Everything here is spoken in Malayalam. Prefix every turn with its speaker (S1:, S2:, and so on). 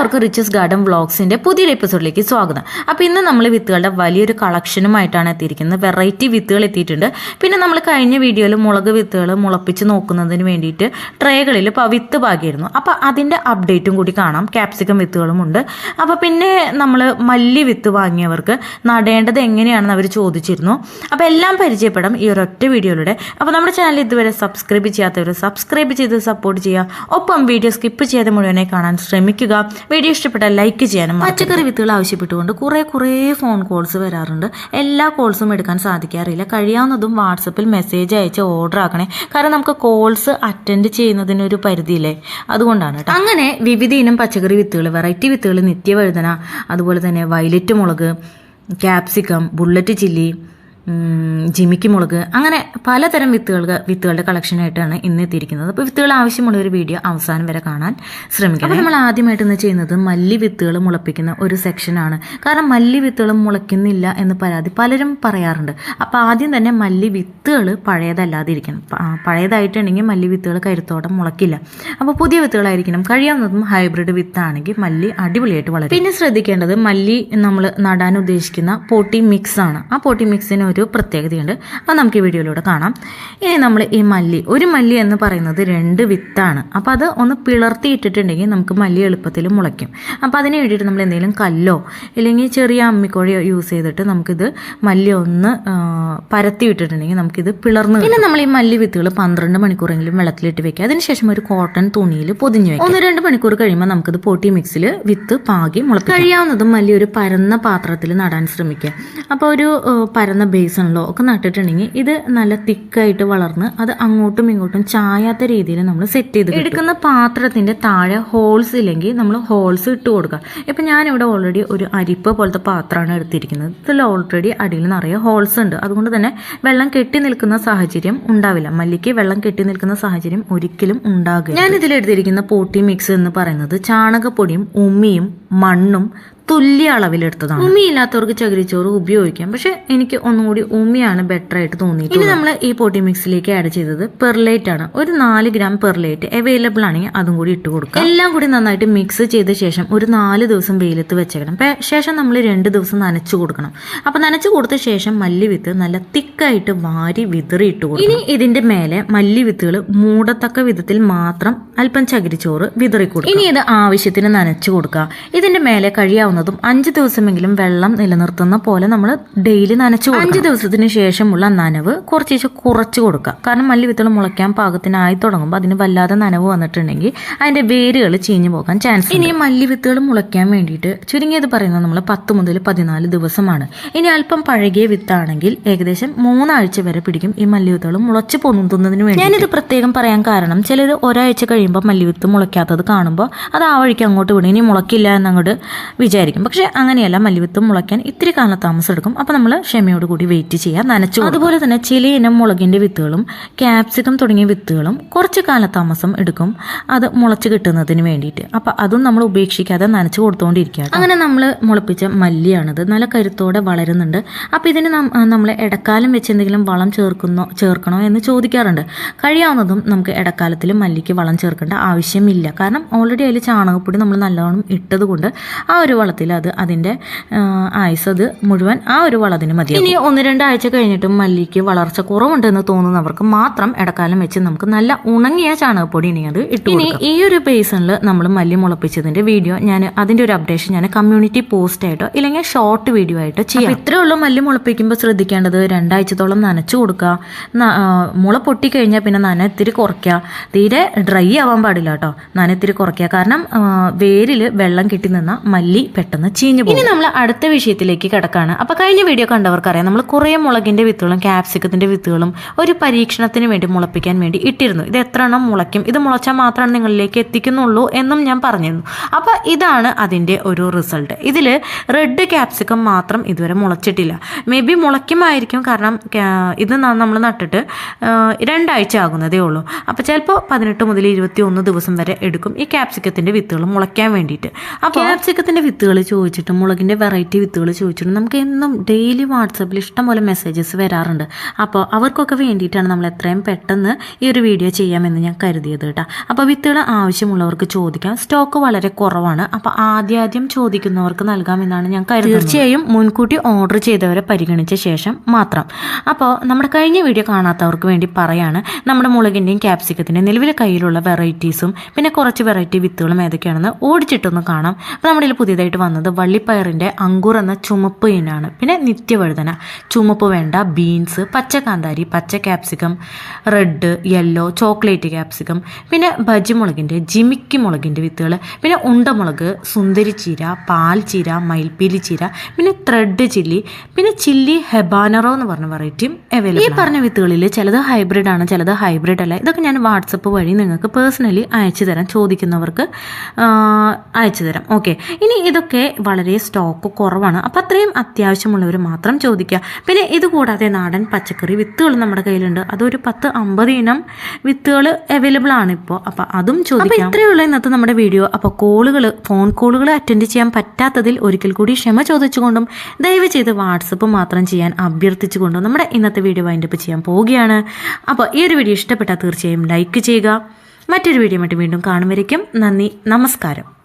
S1: എല്ലാവർക്കും റിച്ചസ് ഗാർഡൻ വ്ളോഗ്സിന്റെ പുതിയൊരു എപ്പിസോഡിലേക്ക് സ്വാഗതം. അപ്പോൾ ഇന്ന് നമ്മൾ വിത്തുകളുടെ വലിയൊരു കളക്ഷനുമായിട്ടാണ് എത്തിയിരിക്കുന്നത്. വെറൈറ്റി വിത്തുകൾ എത്തിയിട്ടുണ്ട്. പിന്നെ നമ്മൾ കഴിഞ്ഞ വീഡിയോയിൽ മുളക് വിത്തുകൾ മുളപ്പിച്ച് നോക്കുന്നതിന് വേണ്ടിയിട്ട് ട്രേകളിൽ ഇപ്പോൾ വിത്ത് പാകിയിരുന്നു. അപ്പോൾ അതിന്റെ അപ്ഡേറ്റും കൂടി കാണാം. ക്യാപ്സിക്കം വിത്തുകളുമുണ്ട് അപ്പോൾ പിന്നെ നമ്മൾ മല്ലി വിത്ത് വാങ്ങിയവർക്ക് നടേണ്ടത് എങ്ങനെയാണെന്ന് അവർ ചോദിച്ചിരുന്നു. അപ്പോൾ എല്ലാം പരിചയപ്പെടാം ഈ ഒരൊറ്റ വീഡിയോയിലൂടെ അപ്പോൾ നമ്മുടെ ചാനൽ ഇതുവരെ സബ്സ്ക്രൈബ് ചെയ്യാത്തവർ സബ്സ്ക്രൈബ് ചെയ്ത് സപ്പോർട്ട് ചെയ്യുക. ഒപ്പം വീഡിയോ സ്കിപ്പ് ചെയ്ത് മുഴുവനെ കാണാൻ ശ്രമിക്കുക. വീഡിയോ ഇഷ്ടപ്പെട്ടാൽ ലൈക്ക് ചെയ്യാനും പച്ചക്കറി വിത്തുകൾ ആവശ്യപ്പെട്ടുകൊണ്ട് കുറേ കുറേ ഫോൺ കോൾസ് വരാറുണ്ട്. എല്ലാ കോൾസും എടുക്കാൻ സാധിക്കാറില്ല. കഴിയാവുന്നതും വാട്സപ്പിൽ മെസ്സേജ് അയച്ച് ഓർഡർ ആക്കണേ. കാരണം നമുക്ക് കോൾസ് അറ്റൻഡ് ചെയ്യുന്നതിനൊരു പരിധിയില്ലേ? അതുകൊണ്ടാണ് കേട്ടോ. അങ്ങനെ വിവിധ ഇനം പച്ചക്കറി വിത്തുകൾ വെറൈറ്റി വിത്തുകൾ നിത്യവഴുതന അതുപോലെ തന്നെ വയലറ്റ് മുളക് ക്യാപ്സിക്കം ബുള്ളറ്റ് ചില്ലി ജിമിക്ക് മുളക് അങ്ങനെ പലതരം വിത്തുകൾ വിത്തുകളുടെ കളക്ഷനായിട്ടാണ് ഇന്ന് എത്തിയിരിക്കുന്നത്. അപ്പോൾ വിത്തുകൾ ആവശ്യമുള്ള ഒരു വീഡിയോ അവസാനം വരെ കാണാൻ ശ്രമിക്കണം. അപ്പോൾ നമ്മൾ ആദ്യമായിട്ട് ഇന്ന് ചെയ്യുന്നത് മല്ലി വിത്തുകൾ മുളപ്പിക്കുന്ന ഒരു സെക്ഷനാണ് കാരണം മല്ലി വിത്തുകൾ മുളയ്ക്കുന്നില്ല എന്ന് പരാതി പലരും പറയാറുണ്ട്. അപ്പോൾ ആദ്യം തന്നെ മല്ലി വിത്തുകൾ പഴയതല്ലാതിരിക്കണം പഴയതായിട്ടുണ്ടെങ്കിൽ മല്ലി വിത്തുകൾ കരുത്തോടെ മുളയ്ക്കില്ല. അപ്പോൾ പുതിയ വിത്തുകളായിരിക്കണം. കഴിയാവുന്നതും ഹൈബ്രിഡ് വിത്താണെങ്കിൽ മല്ലി അടിപൊളിയായിട്ട് വളരും. പിന്നെ ശ്രദ്ധിക്കേണ്ടത് മല്ലി നമ്മൾ നടാൻ ഉദ്ദേശിക്കുന്ന പോട്ടി മിക്സ് ആണ്. ആ പോട്ടി മിക്സിന് ഒരു പ്രത്യേകതയുണ്ട്. അത് നമുക്ക് ഈ വീഡിയോയിലൂടെ കാണാം. ഇനി നമ്മൾ ഈ മല്ലി ഒരു മല്ലി എന്ന് പറയുന്നത് രണ്ട് വിത്താണ്. അപ്പോൾ അത് ഒന്ന് പിളർത്തി ഇട്ടിട്ടുണ്ടെങ്കിൽ നമുക്ക് മല്ലി എളുപ്പത്തിൽ മുളയ്ക്കും. അപ്പോൾ അതിന് വേണ്ടിയിട്ട് നമ്മൾ എന്തെങ്കിലും കല്ലോ ഇല്ലെങ്കിൽ ചെറിയ അമ്മിക്കോഴയോ യൂസ് ചെയ്തിട്ട് നമുക്കിത് മല്ലി ഒന്ന് പരത്തി ഇട്ടിട്ടുണ്ടെങ്കിൽ നമുക്കിത് പിളർന്ന് പിന്നെ നമ്മൾ ഈ മല്ലി വിത്തുകൾ പന്ത്രണ്ട് മണിക്കൂറെങ്കിലും വെള്ളത്തിലിട്ട് വെക്കുക. അതിനുശേഷം ഒരു കോട്ടൺ തുണിയിൽ പൊതിഞ്ഞ് വെക്കുക. ഒന്ന് രണ്ട് മണിക്കൂർ കഴിയുമ്പോൾ നമുക്കിത് പൊട്ടി മിക്സിൽ വിത്ത് പാകി മുളപ്പിക്കാം. കഴിയാവുന്നതും മല്ലി ഒരു പരന്ന പാത്രത്തിൽ നടാൻ ശ്രമിക്കുക. അപ്പോൾ ഒരു പരന്ന ബേസണിലോ ഒക്കെ നട്ടിട്ടുണ്ടെങ്കിൽ ഇത് നല്ല തിക്കായിട്ട് വളർന്ന് അത് അങ്ങോട്ടും ഇങ്ങോട്ടും ചായാത്ത രീതിയിൽ നമ്മൾ സെറ്റ് ചെയ്ത് എടുക്കുന്ന പാത്രത്തിന്റെ താഴെ ഹോൾസ് ഇല്ലെങ്കിൽ നമ്മൾ ഹോൾസ് ഇട്ട് കൊടുക്കുക. ഇപ്പം ഞാനിവിടെ ഓൾറെഡി ഒരു അരിപ്പ പോലത്തെ പാത്രമാണ് എടുത്തിരിക്കുന്നത്. ഇതിൽ ഓൾറെഡി അടിയിൽ നിറയെ ഹോൾസ് ഉണ്ട്. അതുകൊണ്ട് തന്നെ വെള്ളം കെട്ടി നിൽക്കുന്ന സാഹചര്യം ഉണ്ടാവില്ല. മല്ലിക്ക് വെള്ളം കെട്ടി നിൽക്കുന്ന സാഹചര്യം ഒരിക്കലും ഉണ്ടാകില്ല ഞാൻ ഇതിൽ എടുത്തിരിക്കുന്ന പോട്ടി മിക്സ് എന്ന് പറയുന്നത് ചാണകപ്പൊടിയും ഉമ്മിയും മണ്ണും തുല്യ അളവിലെടുത്തതാണ്. ഉമ്മി ഇല്ലാത്തവർക്ക് ചകിരിച്ചോറ് ഉപയോഗിക്കാം പക്ഷെ എനിക്ക് ഒന്നുകൂടി കൂടി ഉമ്മിയാണ് ബെറ്റർ ആയിട്ട് തോന്നിയിട്ട് ഇനി നമ്മൾ ഈ പൊട്ടി മിക്സിലേക്ക് ആഡ് ചെയ്തത് പെർലൈറ്റ് ആണ്. ഒരു നാല് ഗ്രാം പെർലൈറ്റ് അവൈലബിൾ ആണെങ്കിൽ അതും കൂടി ഇട്ട് കൊടുക്കുക എല്ലാം കൂടി നന്നായിട്ട് മിക്സ് ചെയ്ത ശേഷം ഒരു നാല് ദിവസം വെയിലത്ത് വെച്ചേക്കണം. ശേഷം നമ്മൾ രണ്ട് ദിവസം നനച്ചു കൊടുക്കണം. അപ്പൊ നനച്ചു കൊടുത്ത ശേഷം മല്ലി വിത്ത് നല്ല തിക്കായിട്ട് വാരി വിതറി ഇട്ട് കൊടുക്കും ഇനി ഇതിന്റെ മേലെ മല്ലി വിത്തുകൾ മൂടത്തക്ക വിധത്തിൽ മാത്രം അല്പം ചകിരിച്ചോറ് വിതറി കൊടുക്കുക ഇനി ഇത് ആവശ്യത്തിന് നനച്ചു കൊടുക്കുക ഇതിന്റെ മേലെ കഴിയാവുന്നതും അഞ്ച് ദിവസമെങ്കിലും വെള്ളം നിലനിർത്തുന്ന പോലെ നമ്മൾ ഡെയിലി നനച്ചു അഞ്ച് ദിവസത്തിന് ശേഷമുള്ള നനവ് കുറച്ചേശ്ശെ കുറച്ച് കൊടുക്കുക കാരണം മല്ലി വിത്തുകൾ മുളയ്ക്കാൻ പാകത്തിനായി തുടങ്ങുമ്പോൾ അതിന് വല്ലാതെ നനവ് വന്നിട്ടുണ്ടെങ്കിൽ അതിന്റെ വേരുകൾ ചീഞ്ഞു പോകാൻ ചാൻസ് ഇനി മല്ലി വിത്തുകൾ മുളയ്ക്കാൻ വേണ്ടിയിട്ട് ചുരുങ്ങിയത് പറയുന്നത് നമ്മൾ പത്ത് മുതൽ പതിനാല് ദിവസമാണ്. ഇനി അല്പം പഴകിയ വിത്താണെങ്കിൽ ഏകദേശം മൂന്നാഴ്ച വരെ പിടിക്കും ഈ മല്ലി വിത്തുകൾ മുളച്ച് പൊന്തുന്നതിന് വേണ്ടി ഞാനിത് പ്രത്യേകം പറയാൻ കാരണം ചിലർ ഒരാഴ്ച കഴിയുമ്പോൾ മല്ലി വിത്ത് മുളയ്ക്കാത്തത് കാണുമ്പോൾ അത് ആ വഴിക്ക് അങ്ങോട്ട് വിടും. ഇനി മുളക്കില്ല എന്നങ്ങോട്ട് വിചാരിക്കും. പക്ഷെ അങ്ങനെയല്ല മല്ലിവിത്തും മുളയ്ക്കാൻ ഇത്തിരി കാലതാമസം എടുക്കും അപ്പോൾ നമ്മൾ ക്ഷമയോട് കൂടി വെയിറ്റ് ചെയ്യുക നനച്ചു അതുപോലെ തന്നെ ചില ഇനം മുളകിന്റെ വിത്തുകളും ക്യാപ്സിക്കം തുടങ്ങിയ വിത്തുകളും കുറച്ച് കാലതാമസം എടുക്കും അത് മുളച്ച് കിട്ടുന്നതിന് വേണ്ടിയിട്ട്. അപ്പോൾ അതും നമ്മൾ ഉപേക്ഷിക്കാതെ നനച്ചു കൊടുത്തുകൊണ്ടിരിക്കുക അങ്ങനെ നമ്മൾ മുളപ്പിച്ച മല്ലിയാണിത് നല്ല കരുത്തോടെ വളരുന്നുണ്ട്. അപ്പോൾ ഇതിന് നമ്മൾ ഇടക്കാലം വെച്ച് എന്തെങ്കിലും വളം ചേർക്കുന്നോ ചേർക്കണോ എന്ന് ചോദിക്കാറുണ്ട്. കഴിയാവുന്നതും നമുക്ക് ഇടക്കാലത്തിൽ മല്ലിക്ക് വളം ചേർക്കേണ്ട ആവശ്യമില്ല. കാരണം ഓൾറെഡി അതിൽ ചാണകപ്പൊടി നമ്മൾ നല്ലോണം ഇട്ടതുകൊണ്ട് ആ ഒരു വളത്തിൽ അത് അതിന്റെ ആയുസ് അത് മുഴുവൻ ആ ഒരു വളത്തിന് മതി ഇനി ഒന്ന് രണ്ടാഴ്ച കഴിഞ്ഞിട്ടും മല്ലിക്ക് വളർച്ച കുറവുണ്ടെന്ന് തോന്നുന്നവർക്ക് മാത്രം ഇടക്കാലം വെച്ച് നമുക്ക് നല്ല ഉണങ്ങിയ ചാണകപ്പൊടി ഇനി അത് ഇട്ടു ഇനി ഈ ഒരു ബേസണിൽ നമ്മൾ മല്ലി മുളപ്പിച്ചതിന്റെ വീഡിയോ ഞാൻ അതിന്റെ ഒരു അപ്ഡേഷൻ ഞാൻ കമ്മ്യൂണിറ്റി പോസ്റ്റ് ആയിട്ടോ ഇല്ലെങ്കിൽ ഷോർട്ട് വീഡിയോ ആയിട്ടോ ചെയ്യാം. ഇത്രേ ഉള്ളൂ മല്ലി മുളപ്പിക്കുമ്പോൾ ശ്രദ്ധിക്കേണ്ടത്. രണ്ടാഴ്ചത്തോളം നനച്ചു കൊടുക്കുക മുള പൊട്ടി മുള പൊട്ടിക്കഴിഞ്ഞാൽ പിന്നെ നന ഇത്തിരി കുറയ്ക്കുക തീരെ ഡ്രൈ ആവാൻ പാടില്ല കേട്ടോ. നന ഇത്തിരി കുറയ്ക്കുക കാരണം വേരിൽ വെള്ളം കിട്ടി നിന്ന മല്ലി പെട്ടെന്ന് ചീഞ്ഞു പോകും. ഇനി നമ്മൾ അടുത്ത വിഷയത്തിലേക്ക് കിടക്കാണ്. അപ്പൊ കഴിഞ്ഞ വീഡിയോ കണ്ടവർക്കറിയാം. നമ്മൾ കുറേ മുളകിന്റെ വിത്തുകളും ക്യാപ്സിക്കത്തിന്റെ വിത്തുകളും ഒരു പരീക്ഷണത്തിന് വേണ്ടി മുളപ്പിക്കാൻ വേണ്ടി ഇട്ടിരുന്നു. ഇത് എത്ര എണ്ണം മുളയ്ക്കും? ഇത് മുളച്ചാൽ മാത്രമാണ് നിങ്ങളിലേക്ക് എത്തിക്കുന്നുള്ളൂ എന്നും ഞാൻ പറഞ്ഞിരുന്നു. അപ്പൊ ഇതാണ് അതിന്റെ ഒരു റിസൾട്ട് ഇതിൽ റെഡ് ക്യാപ്സിക്കം മാത്രം ഇതുവരെ മുളച്ചിട്ടില്ല. May be മുളയ്ക്കുമായിരിക്കും. കാരണം ഇത് നമ്മൾ നട്ടിട്ട് രണ്ടാഴ്ച ആകുന്നതേ ഉള്ളൂ. അപ്പോൾ ചിലപ്പോൾ പതിനെട്ട് മുതൽ ഇരുപത്തി ഒന്ന് ദിവസം വരെ എടുക്കും ഈ ക്യാപ്സിക്കത്തിന്റെ വിത്തുകൾ മുളയ്ക്കാൻ വേണ്ടിയിട്ട്. അപ്പോൾ ക്യാപ്സിക്കത്തിന്റെ വിത്തുകൾ വിത്തുകൾ ചോദിച്ചിട്ടും മുളകിന്റെ വെറൈറ്റി വിത്തുകൾ ചോദിച്ചിട്ടും നമുക്ക് എന്നും ഡെയിലി വാട്സപ്പിൽ ഇഷ്ടംപോലെ മെസ്സേജസ് വരാറുണ്ട്. അപ്പോൾ അവർക്കൊക്കെ വേണ്ടിയിട്ടാണ് നമ്മൾ എത്രയും പെട്ടെന്ന് ഈ ഒരു വീഡിയോ ചെയ്യാമെന്ന് ഞാൻ കരുതിയത് കേട്ടോ. അപ്പോൾ വിത്തുകൾ ആവശ്യമുള്ളവർക്ക് ചോദിക്കാം. സ്റ്റോക്ക് വളരെ കുറവാണ്. അപ്പോൾ ആദ്യാദ്യം ചോദിക്കുന്നവർക്ക് നൽകാമെന്നാണ് ഞാൻ കരുതുന്നത്. തീർച്ചയായും മുൻകൂട്ടി ഓർഡർ ചെയ്തവരെ പരിഗണിച്ച ശേഷം മാത്രം. അപ്പോൾ നമ്മുടെ കഴിഞ്ഞ വീഡിയോ കാണാത്തവർക്ക് വേണ്ടി പറയാണ് നമ്മുടെ മുളകിന്റെയും ക്യാപ്സിക്കത്തിന്റെയും നിലവിലെ കയ്യിലുള്ള വെറൈറ്റീസും പിന്നെ കുറച്ച് വെറൈറ്റി വിത്തുകളും ഏതൊക്കെയാണെന്ന് ഓടിച്ചിട്ടൊന്ന് കാണാം. അപ്പോൾ നമ്മുടെ പുതിയതായിട്ട് വന്നത് വള്ളിപ്പയറിന്റെ അങ്കൂർ എന്ന ചുമപ്പ് ഇനാണ്. പിന്നെ നിത്യവഴുതന. ചുമപ്പ് വേണ്ട ബീൻസ് പച്ച കാന്താരി പച്ച capsicum red yellow chocolate capsicum പിന്നെ ബജിമുളകിന്റെ ജിമിക്കി മുളകിന്റെ വിത്തുകൾ പിന്നെ ഉണ്ടമുളക് സുന്ദരി ചീര പാൽ ചീര മയിൽപ്പീലി ചീര പിന്നെ ത്രെഡ് ചില്ലി പിന്നെ ചില്ലി ഹെബാനറോ എന്ന് പറഞ്ഞ വെറൈറ്റിയും അവൈലബിൾ ഈ പറഞ്ഞ വിത്തുകളിൽ ചിലത് ഹൈബ്രിഡ് ആണ് ചിലത് ഹൈബ്രിഡ് അല്ല. ഇതൊക്കെ ഞാൻ വാട്സപ്പ് വഴി നിങ്ങൾക്ക് പേഴ്സണലി അയച്ചു തരാം ചോദിക്കുന്നവർക്ക് അയച്ചു തരാം. ഓക്കെ ഇനി ഇതൊക്കെ വളരെ സ്റ്റോക്ക് കുറവാണ്. അപ്പം അത്രയും അത്യാവശ്യമുള്ളവർ മാത്രം ചോദിക്കുക. പിന്നെ ഇതുകൂടാതെ നാടൻ പച്ചക്കറി വിത്തുകൾ നമ്മുടെ കയ്യിലുണ്ട്. അതൊരു പത്ത് അമ്പത് ഇനം വിത്തുകൾ അവൈലബിൾ ആണ് ഇപ്പോൾ അപ്പോൾ അതും ചോദിക്കാം. ഇത്രയേ ഉള്ളൂ ഇന്നത്തെ നമ്മുടെ വീഡിയോ അപ്പോൾ കോളുകൾ ഫോൺ കോളുകൾ അറ്റൻഡ് ചെയ്യാൻ പറ്റാത്തതിൽ ഒരിക്കൽ കൂടി ക്ഷമ ചോദിച്ചുകൊണ്ടും ദയവ് ചെയ്ത് വാട്സപ്പ് മാത്രം ചെയ്യാൻ അഭ്യർത്ഥിച്ചുകൊണ്ടും നമ്മുടെ ഇന്നത്തെ വീഡിയോ വൈൻഡപ്പ് ചെയ്യാൻ പോവുകയാണ്. അപ്പോൾ ഈ ഒരു വീഡിയോ ഇഷ്ടപ്പെട്ടാൽ തീർച്ചയായും ലൈക്ക് ചെയ്യുക. മറ്റൊരു വീഡിയോ മറ്റും വീണ്ടും കാണുമായിരിക്കും നന്ദി. നമസ്കാരം.